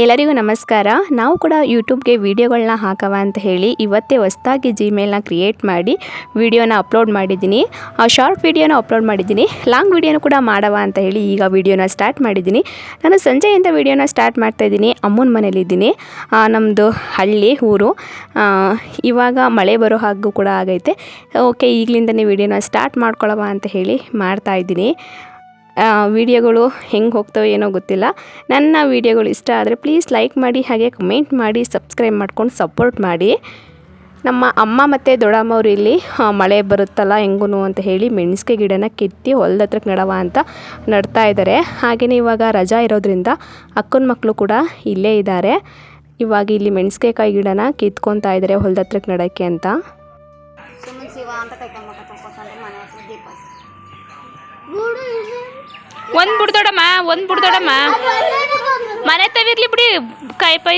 ಎಲ್ಲರಿಗೂ ನಮಸ್ಕಾರ. ನಾವು ಕೂಡ ಯೂಟ್ಯೂಬ್ಗೆ ವೀಡಿಯೋಗಳನ್ನ ಹಾಕವ ಅಂತ ಹೇಳಿ ಇವತ್ತೇ ಹೊಸ್ದಾಗಿ ಜಿಮೇಲ್ನ ಕ್ರಿಯೇಟ್ ಮಾಡಿ ವೀಡಿಯೋನ ಅಪ್ಲೋಡ್ ಮಾಡಿದ್ದೀನಿ. ಆ ಶಾರ್ಟ್ ವೀಡಿಯೋನ ಅಪ್ಲೋಡ್ ಮಾಡಿದ್ದೀನಿ. ಲಾಂಗ್ ವೀಡಿಯೋನ ಕೂಡ ಮಾಡವ ಅಂತ ಹೇಳಿ ಈಗ ವೀಡಿಯೋನ ಸ್ಟಾರ್ಟ್ ಮಾಡಿದ್ದೀನಿ. ನಾನು ಸಂಜೆಯಿಂದ ವೀಡಿಯೋನ ಸ್ಟಾರ್ಟ್ ಮಾಡ್ತಾ ಇದ್ದೀನಿ. ಅಮ್ಮನ ಮನೇಲಿದ್ದೀನಿ. ನಮ್ಮದು ಹಳ್ಳಿ ಊರು. ಇವಾಗ ಮಳೆ ಬರೋ ಹಾಗೂ ಕೂಡ ಆಗೈತೆ. ಓಕೆ, ಈಗಲಿಂದನೇ ವೀಡಿಯೋನ ಸ್ಟಾರ್ಟ್ ಮಾಡ್ಕೊಳ್ಳವ ಅಂತ ಹೇಳಿ ಮಾಡ್ತಾ ಇದ್ದೀನಿ. ವಿಡಿಯೋಗಳು ಹೆಂಗೆ ಹೋಗ್ತವೆ ಏನೋ ಗೊತ್ತಿಲ್ಲ. ನನ್ನ ವಿಡಿಯೋಗಳು ಇಷ್ಟ ಆದರೆ ಪ್ಲೀಸ್ ಲೈಕ್ ಮಾಡಿ, ಹಾಗೆ ಕಮೆಂಟ್ ಮಾಡಿ ಸಬ್ಸ್ಕ್ರೈಬ್ ಮಾಡ್ಕೊಂಡು ಸಪೋರ್ಟ್ ಮಾಡಿ. ನಮ್ಮ ಅಮ್ಮ ಮತ್ತು ದೊಡ್ಡಮ್ಮವ್ರು ಇಲ್ಲಿ ಮಳೆ ಬರುತ್ತಲ್ಲ ಹೆಂಗೂ ಅಂತ ಹೇಳಿ ಮೆಣಸಿಗೆ ಗಿಡನ ಕಿತ್ತಿ ಹೊಲ್ದ ಹತ್ರಕ್ಕೆ ನಡವ ಅಂತ ನಡ್ತಾ ಇದ್ದಾರೆ ಹಾಗೆಯೇ ಇವಾಗ ರಜಾ ಇರೋದ್ರಿಂದ ಅಕ್ಕನ ಮಕ್ಕಳು ಕೂಡ ಇಲ್ಲೇ ಇದ್ದಾರೆ ಇವಾಗ ಇಲ್ಲಿ ಮೆಣಸಿಗೆಕಾಯಿ ಗಿಡನ ಕಿತ್ಕೊತಾ ಇದ್ದಾರೆ ಹೊಲ್ದ ಹತ್ರಕ್ಕೆ ನಡೋಕ್ಕೆ ಅಂತ. ಒಂದ್ ಬುಡ್ದೊಡಮ್ಮ ಒಂದ್ ಬುಡ್ದೊಡಮ್ಮ ಮನೆ ತವಿರ್ಲಿ ಬಿಡಿ ಕಾಯಿ ಪೈ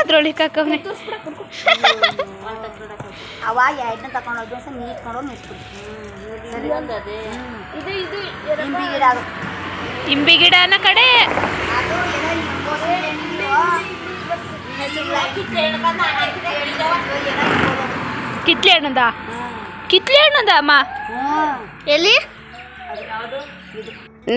ಅದ್ರೊಳಗೆ ಕಾಕವ್ನೆ ಅವ ಎರಡನ್ನ ತಗೊಂಡೋಗಿ ಸಹ ನೀಟ್ ಕೊಂಡು. ಇಂಬಿ. ಕಿತ್ಲೆ ಹಣ್ಣದ? ಕಿತ್ಲೆ ಹಣ್ಣದ ಅಮ್ಮ. ಎಲ್ಲಿ?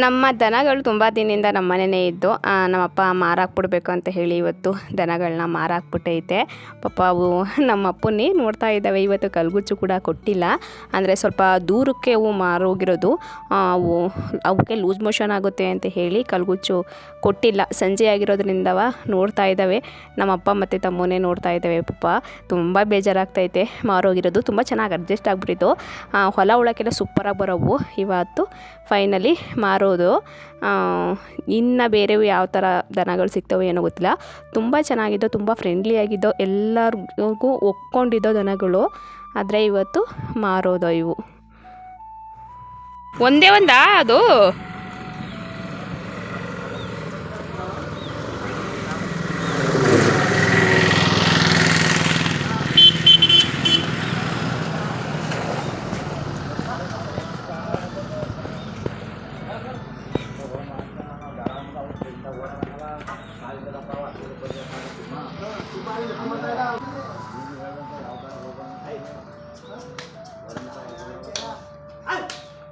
ನಮ್ಮ ದನಗಳು ತುಂಬ ದಿನದಿಂದ ನಮ್ಮ ಮನೆಯೇ ಇದ್ದು ನಮ್ಮಪ್ಪ ಮಾರಾಕ್ಬಿಡ್ಬೇಕು ಅಂತ ಹೇಳಿ ಇವತ್ತು ದನಗಳನ್ನ ಮಾರಾಕ್ಬಿಟ್ಟೈತೆ. ಪಾಪ ಅವು ನಮ್ಮ ಅಪ್ಪನೇ ನೋಡ್ತಾ ಇದ್ದಾವೆ, ಇವತ್ತು ಕಲ್ಗುಚ್ಚು ಕೂಡ ಕೊಟ್ಟಿಲ್ಲ. ಅಂದರೆ ಸ್ವಲ್ಪ ದೂರಕ್ಕೆ ಅವು ಮಾರೋಗಿರೋದು ಅವು, ಅವಕ್ಕೆ ಲೂಸ್ ಮೋಷನ್ ಆಗುತ್ತೆ ಅಂತ ಹೇಳಿ ಕಲ್ಗುಚ್ಚು ಕೊಟ್ಟಿಲ್ಲ. ಸಂಜೆ ಆಗಿರೋದ್ರಿಂದವ ನೋಡ್ತಾ ಇದ್ದಾವೆ. ನಮ್ಮಪ್ಪ ಮತ್ತು ತಮ್ಮನೇ ನೋಡ್ತಾ ಇದ್ದಾವೆ. ಪಾಪ ತುಂಬ ಬೇಜಾರಾಗ್ತೈತೆ, ಮಾರೋಗಿರೋದು. ತುಂಬ ಚೆನ್ನಾಗಿ ಅಡ್ಜಸ್ಟ್ ಆಗಿಬಿಟ್ಟಿತ್ತು. ಹೊಲ ಉಳಕ್ಕೆಲ್ಲ ಸೂಪರಾಗಿ ಬರೋವು. ಇವತ್ತು ಫೈನಲಿ ಮಾರೋದು. ಇನ್ನು ಬೇರೆ ಯಾವ ಥರ ದನಗಳು ಸಿಗ್ತವೆ ಏನೋ ಗೊತ್ತಿಲ್ಲ. ತುಂಬ ಚೆನ್ನಾಗಿದ್ದೋ, ತುಂಬ ಫ್ರೆಂಡ್ಲಿ ಆಗಿದ್ದೋ, ಎಲ್ಲರಿಗೂ ಒಪ್ಕೊಂಡಿದ್ದೋ ದನಗಳು ಆದರೆ ಇವತ್ತು ಮಾರೋದು ಇವು. ಒಂದೇ ಒಂದಾ ಅದು?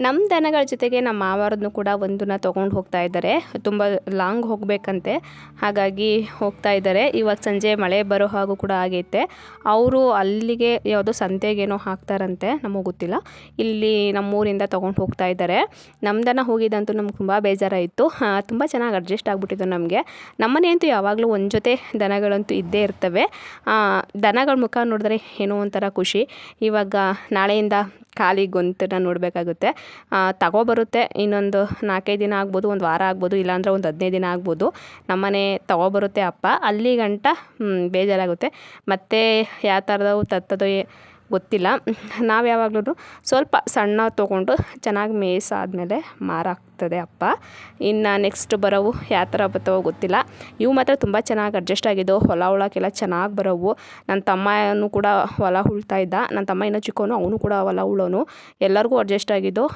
ನಮ್ಮ ದನಗಳ ಜೊತೆಗೆ ನಮ್ಮ ಮಾವಾರದನ್ನು ಕೂಡ ಒಂದನ್ನ ತೊಗೊಂಡು ಹೋಗ್ತಾ ಇದ್ದಾರೆ. ತುಂಬ ಲಾಂಗ್ ಹೋಗಬೇಕಂತೆ. ಹಾಗಾಗಿ ಹೋಗ್ತಾ ಇದ್ದಾರೆ. ಇವಾಗ ಸಂಜೆ ಮಳೆ ಬರೋ ಹಾಗೂ ಕೂಡ ಆಗೈತೆ. ಅವರು ಅಲ್ಲಿಗೆ ಯಾವುದೋ ಸಂತೆಗೇನೋ ಹಾಕ್ತಾರಂತೆ. ನಮಗೆ ಗೊತ್ತಿಲ್ಲ. ಇಲ್ಲಿ ನಮ್ಮೂರಿಂದ ತೊಗೊಂಡು ಹೋಗ್ತಾ ಇದ್ದಾರೆ. ನಮ್ಮ ದನ ಹೋಗಿದ್ದಂತೂ ನಮ್ಗೆ ತುಂಬ ಬೇಜಾರಾಯಿತು. ತುಂಬ ಚೆನ್ನಾಗಿ ಅಡ್ಜಸ್ಟ್ ಆಗಿಬಿಟ್ಟಿದ್ದು ನಮಗೆ. ನಮ್ಮನೆಯಂತೂ ಯಾವಾಗಲೂ ಒಂದು ಜೊತೆ ದನಗಳಂತೂ ಇದ್ದೇ ಇರ್ತವೆ. ದನಗಳ ಮುಖ ನೋಡಿದ್ರೆ ಏನೋ ಒಂಥರ ಖುಷಿ. ಇವಾಗ ನಾಳೆಯಿಂದ ಖಾಲಿ ಗೊಂತನ ನೋಡಬೇಕಾಗುತ್ತೆ. ತಗೊಬರುತ್ತೆ. ಇನ್ನೊಂದು ನಾಲ್ಕೈದು ದಿನ ಆಗ್ಬೋದು, ಒಂದು ವಾರ ಆಗ್ಬೋದು, ಇಲ್ಲಾಂದರೆ ಒಂದು ಹದಿನೈದು ದಿನ ಆಗ್ಬೋದು. ನಮ್ಮನೆ ತಗೋಬರುತ್ತೆ ಅಪ್ಪ. ಅಲ್ಲಿ ಗಂಟ ಬೇಜಾರಾಗುತ್ತೆ. ಮತ್ತು ಯಾವ ಥರದವು ತತ್ತದೋ ಗೊತ್ತಿಲ್ಲ. ನಾವು ಯಾವಾಗಲೂ ಸ್ವಲ್ಪ ಸಣ್ಣ ತೊಗೊಂಡು ಚೆನ್ನಾಗಿ ಮೇಯ್ಸಾದ್ಮೇಲೆ ಮಾರಾಗ್ತದೆ ಅಪ್ಪ. ಇನ್ನು ನೆಕ್ಸ್ಟ್ ಬರೋವು ಯಾವ ಥರ ಬರ್ತವೋ ಗೊತ್ತಿಲ್ಲ. ಇವು ಮಾತ್ರ ತುಂಬ ಚೆನ್ನಾಗಿ ಅಡ್ಜಸ್ಟ್ ಆಗಿದ್ದವು. ಹೊಲ ಉಳಕ್ಕೆಲ್ಲ ಚೆನ್ನಾಗಿ ಬರೋವು. ನನ್ನ ತಮ್ಮನೂ ಕೂಡ ಹೊಲ ಉಳ್ತಾ ಇದ್ದ. ನನ್ನ ತಮ್ಮ ಇನ್ನೂ ಚಿಕ್ಕವನು ಅವನು ಕೂಡ ಹೊಲ ಉಳೋನು. ಎಲ್ಲರಿಗೂ ಅಡ್ಜಸ್ಟ್ ಆಗಿದ್ದು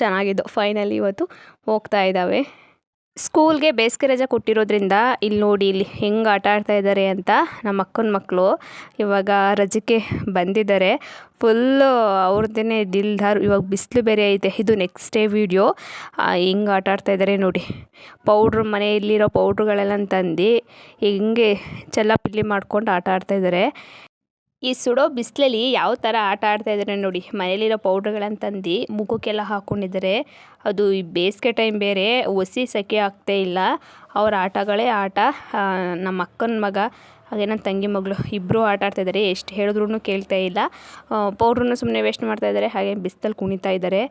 ಚೆನ್ನಾಗಿದ್ದು ಫೈನಲಿ ಇವತ್ತು ಹೋಗ್ತಾ ಇದ್ದಾವೆ. ಸ್ಕೂಲ್ಗೆ ಬೇಸಿಗೆ ರಜೆ ಕೊಟ್ಟಿರೋದ್ರಿಂದ ಇಲ್ಲಿ ನೋಡಿ ಇಲ್ಲಿ ಹೆಂಗೆ ಆಟ ಆಡ್ತಾ ಇದ್ದಾರೆ ಅಂತ ನಮ್ಮ ಅಕ್ಕನ ಮಕ್ಕಳು ಇವಾಗ ರಜಕ್ಕೆ ಬಂದಿದ್ದಾರೆ. ಫುಲ್ಲು ಅವ್ರದ್ದೇ ದಿಲ್ದಾರ್, ಇವಾಗ ಬಿಸಿಲು ಬೇರೆ ಐತೆ. ಇದು ನೆಕ್ಸ್ಟ್ ಡೇ ವೀಡಿಯೋ ಹೆಂಗೆ ಆಟ ಆಡ್ತಾ ಇದ್ದಾರೆ ನೋಡಿ. ಪೌಡ್ರ್ ಮನೆಯಲ್ಲಿರೋ ಪೌಡ್ರುಗಳೆಲ್ಲ ತಂದು ಹೆಂಗೆ ಚೆಲ್ಲಾಪಿಲ್ಲಿ ಮಾಡ್ಕೊಂಡು ಆಟ ಆಡ್ತಾ ಇದ್ದಾರೆ ಈ ಸುಡೋ ಬಿಸಿಲಲ್ಲಿ ಯಾವ ಥರ ಆಟ ಆಡ್ತಾ ಇದ್ದಾರೆ ನೋಡಿ. ಮನೇಲಿರೋ ಪೌಡ್ರ್ಗಳನ್ನು ತಂದು ಮುಖಕ್ಕೆಲ್ಲ ಹಾಕ್ಕೊಂಡಿದ್ದಾರೆ ಅದು ಈ ಬೇಸಿಗೆ ಟೈಮ್ ಬೇರೆ, ಒಸಿ ಸೆಕೆ ಆಗ್ತಾ ಇಲ್ಲ. ಅವ್ರ ಆಟಗಳೇ ಆಟ. ನಮ್ಮ ಅಕ್ಕನ ಮಗ, ಹಾಗೆ ನನ್ನ ತಂಗಿ ಮಗಳು ಇಬ್ಬರು ಆಟ ಆಡ್ತಾ ಇದ್ದಾರೆ. ಎಷ್ಟು ಹೇಳಿದ್ರೂ ಕೇಳ್ತಾ ಇಲ್ಲ. ಪೌಡ್ರನ್ನು ಸುಮ್ಮನೆ ವೇಸ್ಟ್ ಮಾಡ್ತಾ ಇದ್ದಾರೆ. ಹಾಗೆ ಬಿಸಿಲಲ್ಲಿ ಕುಣಿತಾ ಇದ್ದಾರೆ.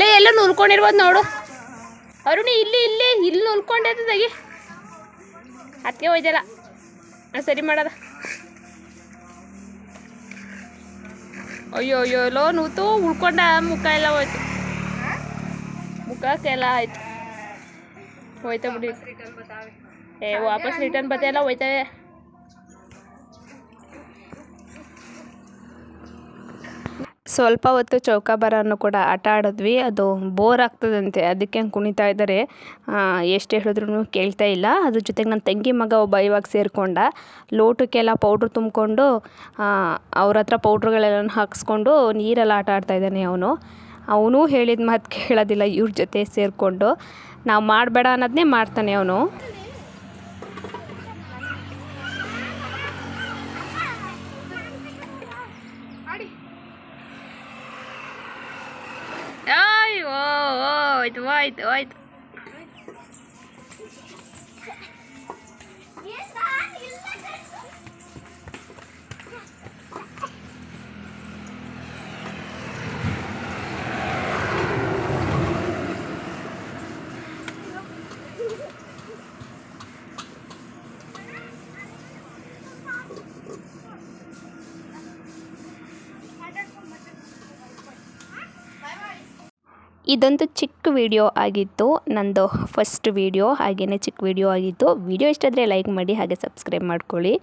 ಲೇ, ಎಲ್ಲ ನುಲ್ಕೊಂಡಿರ್ಬೋದು ನೋಡು. ಅರುಣಿ, ಇಲ್ಲಿ ಇಲ್ಲಿ ಇಲ್ಲಿ ನುಲ್ಕೊಂಡೆ ತೆಗಿ ಅದಕ್ಕೆ ಹೋಯ್ತಲ್ಲ ಆ, ಸರಿ ಮಾಡದ. ಅಯ್ಯೋ ಅಯ್ಯೋ ಎಲ್ಲೋ ನೂತು ಉಳ್ಕೊಂಡ ಮುಖ ಎಲ್ಲ ಹೋಯ್ತು. ಮುಖಕ್ಕೆಲ್ಲ ಆಯ್ತು. ಹೋಯ್ತಾ ಬಿಡಿ. ಏ ವಾಪಸ್ ರಿಟರ್ನ್ ಬತ್ತೆಲ್ಲ ಹೋಯ್ತವೆ. ಸ್ವಲ್ಪ ಹೊತ್ತು ಚೌಕಾಬಾರನ್ನು ಕೂಡ ಆಟ ಆಡಿದ್ವಿ. ಅದು ಬೋರ್ ಆಗ್ತದಂತೆ. ಅದಕ್ಕೆ ಕುಣಿತಾ ಇದ್ದಾರೆ. ಎಷ್ಟು ಹೇಳಿದ್ರು ಕೇಳ್ತಾ ಇಲ್ಲ. ಅದ್ರ ಜೊತೆಗೆ ನನ್ನ ತಂಗಿ ಮಗ ಒಬ್ಬ ಇವಾಗ ಸೇರಿಕೊಂಡ. ಲೋಟಕ್ಕೆಲ್ಲ ಪೌಡ್ರ್ ತುಂಬಿಕೊಂಡು ಅವ್ರ ಹತ್ರ ಪೌಡ್ರುಗಳೆಲ್ಲ ಹಾಕಿಸ್ಕೊಂಡು ನೀರೆಲ್ಲ ಆಟ ಆಡ್ತಾ ಇದ್ದಾನೆ ಅವನು. ಅವನು ಹೇಳಿದ ಮಾತು ಕೇಳೋದಿಲ್ಲ, ಇವ್ರ ಜೊತೆ ಸೇರಿಕೊಂಡು. ನಾವು ಮಾಡಬೇಡ ಅನ್ನೋದನ್ನೇ ಮಾಡ್ತಾನೆ ಅವನು. ಹೋಯ್ತು ಹೋಯ್ತು ಹೋಯ್ತು ಇದಂತೂ ಚಿಕ್ಕ ವಿಡಿಯೋ ಆಗಿತ್ತು. ನಂದು ಫಸ್ಟ್ ವಿಡಿಯೋ ಹಾಗೆಯೇ ಚಿಕ್ಕ ವಿಡಿಯೋ ಆಗಿತ್ತು. ವಿಡಿಯೋ ಇಷ್ಟ ಆದರೆ ಲೈಕ್ ಮಾಡಿ, ಹಾಗೆ ಸಬ್ಸ್ಕ್ರೈಬ್ ಮಾಡ್ಕೊಳ್ಳಿ.